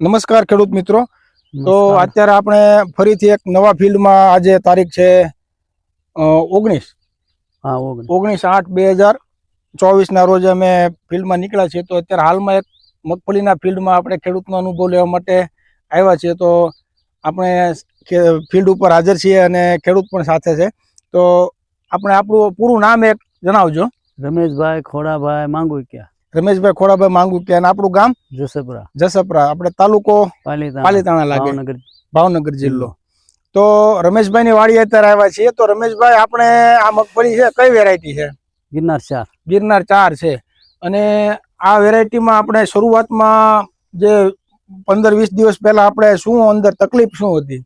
નમસ્કાર ખેડૂત મિત્રો. તો અત્યારે આપણે ફરીથી એક નવા ફિલ્ડમાં આજે તારીખ છે ઓગણીસ. ઓગણીસ. આઠ બે હજાર ચોવીસના રોજ અમે ફિલ્ડમાં નીકળ્યા છીએ. તો અત્યારે હાલમાં એક મગફળીના ફિલ્ડમાં આપણે ખેડૂતનો અનુભવ લેવા માટે આવ્યા છીએ. તો આપણે ફિલ્ડ ઉપર હાજર છીએ અને ખેડૂત પણ સાથે છે. તો આપણે આપણું પૂરું નામ એક જણાવજો. રમેશભાઈ ખોડાભાઈ માંગુ ક્યાં રમેશભાઈ ખોડાભાઈ માંગુ કે આપણું ગામ? જસપરા. જસપરા. આપણે તાલુકો પાલીતાણા. લાગે. ભાવનગર. ભાવનગર જિલ્લો. તો રમેશભાઈ ની વાડી અત્યારે આવ્યા છીએ. તો રમેશભાઈ આપણે આ મગફળી છે કઈ વેરાયટી છે? ગિરનાર ચાર. ગિરનાર ચાર છે. અને આ વેરાયટીમાં આપણે શરૂઆતમાં જે પંદર વીસ દિવસ પહેલા આપણે શું અંદર તકલીફ શું હતી?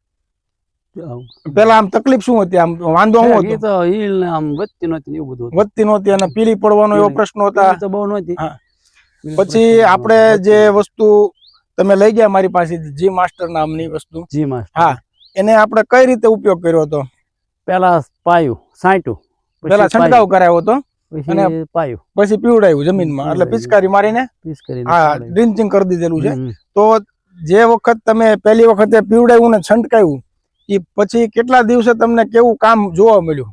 પહેલા આમ તકલીફ શું હતી? આમ વાંધો હું હતો? તો હીલ ને આમ વધતી નહોતી એવું બધું વધતી નહોતી અને પીલી પડવાનો એવો પ્રશ્ન હતા. તો બહુ નહોતી પછી આપણે જે વસ્તુ તમે લઈ ગયા મારી પાસેથી જી માસ્ટર નામની વસ્તુ. G master. હા. એને આપણે કઈ રીતે ઉપયોગ કર્યો હતો? પેલા પાયું સાંટ્યું પેલા છંટકાવ કરાયો હતો? અને પાયું. પછી પીવડાયું જમીનમાં. એટલે પિચકારી મારીને? પિચકારી હા. ડ્રિન્ચિંગ કરી દીધેલું છે. તો જે વખત તમે પહેલી વખતે પીવડાયું ને છંટકાવ્યું એ પછી કેટલા દિવસે તમને કેવું કામ જોવા મળ્યું?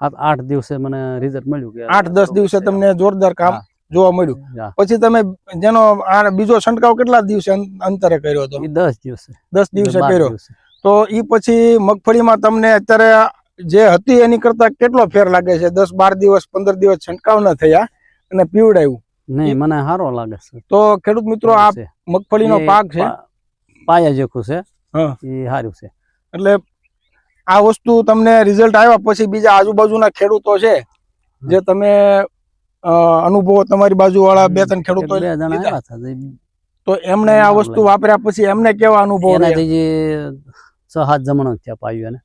આઠ દિવસે મને રિઝલ્ટ મળ્યું કે આઠ દસ દિવસે તમને જોરદાર કામ જોવા મળ્યું. પછી તમે જેનો બીજો છંટકાવ કેટલા દિવસે અંતરે કર્યો હતો? દસ દિવસે. દસ દિવસે કર્યો. તો એ પછી મગફળીમાં તમને અત્યારે જે હતી એની કરતા કેટલો ફેર લાગે છે? દસ બાર દિવસ પંદર દિવસ છંટકાવ ના થયા અને પીવડાયું. નહીં મને સારો લાગે છે. તો ખેડૂત મિત્રો આ મગફળી મગફળીનો પાક છે? પાયા જેખું છે. હા. એ સારું છે. એટલે આ વસ્તુ તમને રિઝલ્ટ આવ્યા પછી બીજા આજુબાજુના ખેડૂતો છે જે તમે અનુભવો તમારી બાજુવાળા બે ત્રણ ખેડૂતો તે એમને આ વસ્તુ વાપર્યા પછી એમને કેવા અનુભવ છ જમણો પાયું એને.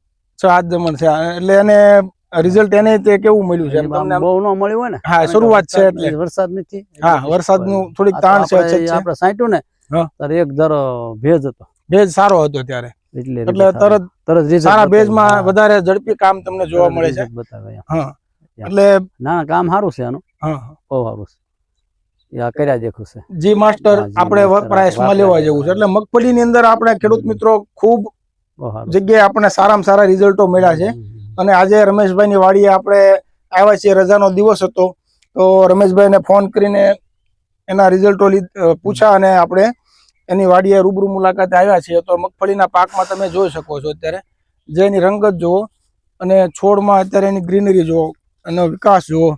છ હાથ જમણ છે. એટલે એને રિઝલ્ટ એને તે કેવું મળ્યું છે? તમને બહુ ન મળ્યું હોય ને. હા, શરૂઆત છે વરસાદ- એટલે. વરસાદ નથી. હા વરસાદનું થોડીક તાણ છે છે. આપણે સાંટ્યું ને ત્યારે એક જરો ભેજ હતો. ભેજ સારો હતો ત્યારે. એટલે તરત તરત સારા બેઝમાં વધારે ઝડપી કામ તમને જોવા મળે છે. હા. એટલે ના કામ સારું છે આનું. હા. બહુ સારું છે. કર્યા દેખું છે. જી માસ્ટર આપણે પ્રાઇસમાં લેવા જેવું છે. એટલે મગફળીની અંદર આપણે ખેડૂત મિત્રો ખૂબ જગ્યાએ આપણે સારામાં સારા રિઝલ્ટો મળ્યા છે. અને આજે રમેશભાઈની વાડીએ આપણે આવ્યા છીએ. રજાનો દિવસ હતો. તો રમેશભાઈને ફોન કરીને એના રિઝલ્ટો પૂછ્યા અને આપણે એની વાડીએ રૂબરૂ મુલાકાતે આવ્યા છીએ તો મગફળીના પાકમાં તમે જોઈ શકો છો અત્યારે. જે એની રંગત જુઓ અને છોડમાં અત્યારે એની ગ્રીનરી જુઓ એનો વિકાસ જુઓ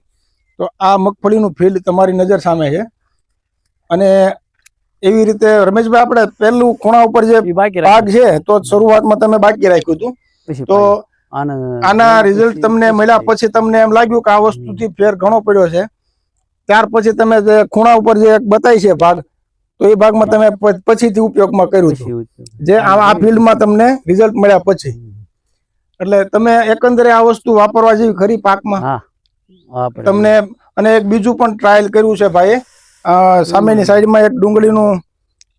તો આ મગફળીનું ફિલ્ડ તમારી નજર સામે છે. અને એવી રીતે રમેશભાઈ આપણે પહેલું ખૂણા ઉપર જે પાક છે તો શરૂઆતમાં તમે બાકી રાખ્યું હતું. તો આના રિઝલ્ટ તમને મળ્યા પછી તમને એમ લાગ્યું કે આ વસ્તુથી ફેર ઘણો પડ્યો છે. ત્યાર પછી તમે જે ખૂણા ઉપર જે એક બતાવી છે ભાગ તો એ ભાગમાં તમે પછીથી ઉપયોગમાં કર્યું હતું. જે આ ફિલ્ડમાં તમને રિઝલ્ટ મળ્યા પછી. એટલે તમે એકંદરે આ વસ્તુ વાપરવા જેવી ખરી પાકમાં? તમને અને એક બીજું પણ ટ્રાયલ કર્યું છે ભાઈએ. સામેની સાઈડમાં એક ડુંગળીનું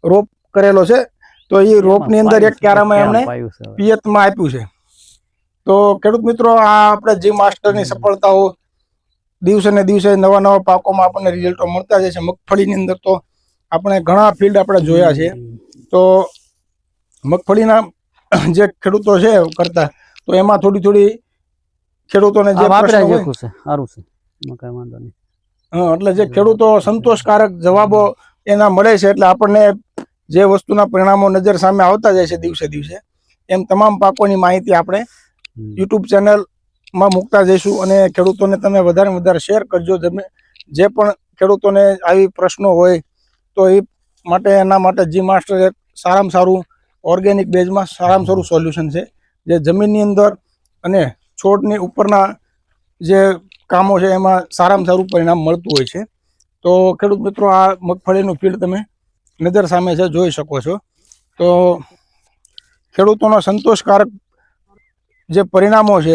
રોપ કરેલો છે. તો એ રોપની અંદર એક ક્યારામાં એમણે હવે. પિયતમાં આપ્યું છે. તો ખેડૂત મિત્રો આ આપણે જી માસ્ટરની સફળતાઓ દિવસે ને દિવસે નવા નવા પાકોમાં આપણને રિઝલ્ટો મળતા જાય છે. મગફળીની અંદર તો આપણે ઘણા ફિલ્ડ આપણે જોયા છે. તો મગફળીના જે ખેડૂતો છે કરતા તો એમાં થોડી થોડી ખેડૂતોને જે આ વાપર્યા પ્રશ્નો હોય, જેખું છે સારું છે. એમાં વાંધો નહીં. હા, એટલે જે ખેડૂતો સંતોષકારક જવાબો એના મળે છે એટલે આપણને જે વસ્તુના પરિણામો નજર સામે આવતા જાય છે દિવસે દિવસે એમ તમામ પાકોની માહિતી આપણે. યુટ્યુબ ચેનલમાં મૂકતા જઈશું અને ખેડૂતોને તમે વધારે વધારે શેર કરજો. તમે જે પણ ખેડૂતોને આવી પ્રશ્નો હોય તો એ માટે, એના માટે જી માસ્ટર એક સારામાં સારું ઓર્ગેનિક બેઝમાં સારામાં સારું સોલ્યુશન છે. જે જમીનની અંદર અને છોડની ઉપરના જે કામો છે, એમાં સારામાં સારું પરિણામ મળતું હોય છે. તો ખેડૂત મિત્રો, આ મગફળીનું ફીલ્ડ તમે નજર સામે છે, જોઈ શકો છો. તો ખેડૂતોનો સંતોષકારક જે પરિણામો છે,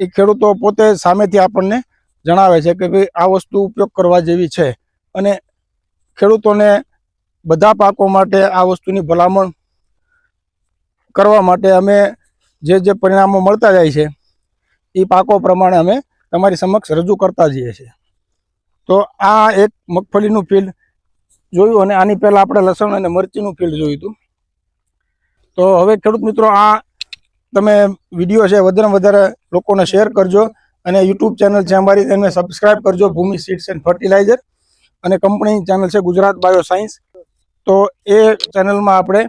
એ ખેડૂતો પોતે સામેથી આપણને જણાવે છે કે ભાઈ આ વસ્તુ ઉપયોગ કરવા જેવી છે. અને ખેડૂતોને બધા પાકો માટે આ વસ્તુની ભલામણ કરવા માટે અમે જે જે પરિણામો મળતા જાય છે, એ પાકો પ્રમાણે અમે તમારી સમક્ષ રજૂ કરતા જઈએ છીએ. તો આ એક મગફળીનું ફિલ્ડ જોયું અને આની પહેલાં આપણે લસણ અને મરચીનું ફિલ્ડ જોયું હતું. તો હવે ખેડૂત મિત્રો, આ તમે વીડિયો છે, વધારે વધારે લોકોને શેર કરજો અને યુટ્યુબ ચેનલ છે અમારી તેને સબસ્ક્રાઇબ કરજો, ભૂમિ સીડ્સ એન્ડ ફર્ટિલાઇઝર અને કંપની ચેનલ છે ગુજરાત બાયો સાયન્સ તો એ ચેનલમાં આપણે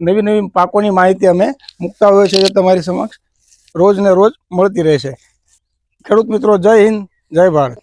નવી નવી પાકોની માહિતી અમે મૂકતા હોઈએ છીએ જે તમારી સમક્ષ રોજ ને રોજ મળતી રહેશે. ખેડૂત મિત્રો, જય હિન્દ, જય ભારત.